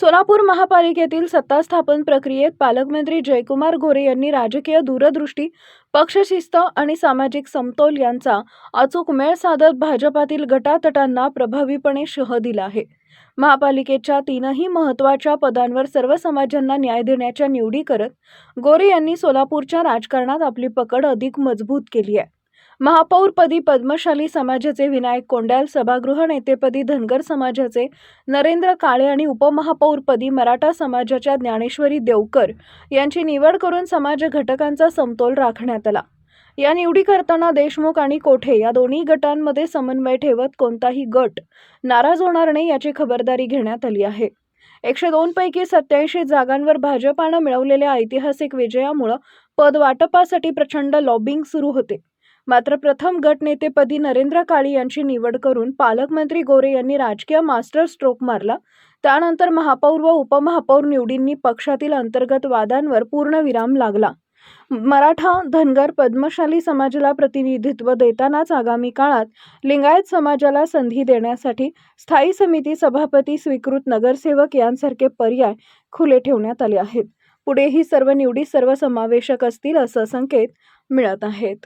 सोलापूर महापालिकेतील सत्ता स्थापन प्रक्रियेत पालकमंत्री जयकुमार गोरे यांनी राजकीय दूरदृष्टी पक्षशिस्त आणि सामाजिक समतोल यांचा अचूक मेळ साधत भाजपातील गटातटांना प्रभावीपणे शह दिला आहे. महापालिकेच्या तीनही महत्त्वाच्या पदांवर सर्व समाजांना न्याय देण्याच्या निवडी करत गोरे यांनी सोलापूरच्या राजकारणात आपली पकड अधिक मजबूत केली आहे. महापौरपदी पद्मशाली समाजाचे विनायक कोंड्याल सभागृह नेतेपदी धनगर समाजाचे नरेंद्र काळे आणि उपमहापौरपदी मराठा समाजाच्या ज्ञानेश्वरी देवकर यांची निवड करून समाज घटकांचा समतोल राखण्यात आला. या निवडी करताना देशमुख आणि कोठे या दोन्ही गटांमध्ये समन्वय ठेवत कोणताही गट नाराज होणार नाही याची खबरदारी घेण्यात आली आहे. एकशे दोन पैकी सत्याऐंशी जागांवर भाजपानं मिळवलेल्या ऐतिहासिक विजयामुळं पद वाटपासाठी प्रचंड लॉबिंग सुरू होते. मात्र प्रथम गटनेतेपदी नरेंद्र काळे यांची निवड करून पालकमंत्री गोरे यांनी राजकीय मास्टर स्ट्रोक मारला. त्यानंतर महापौर व उपमहापौर निवडींनी पक्षातील अंतर्गत वादांवर पूर्णविराम लागला. मराठा धनगर पद्मशाली समाजाला प्रतिनिधित्व देतानाच आगामी काळात लिंगायत समाजाला संधी देण्यासाठी स्थायी समिती सभापती स्वीकृत नगरसेवक यांसारखे पर्याय खुले ठेवण्यात आले आहेत. पुढेही सर्व निवडी सर्वसमावेशक असतील असं संकेत मिळत आहेत.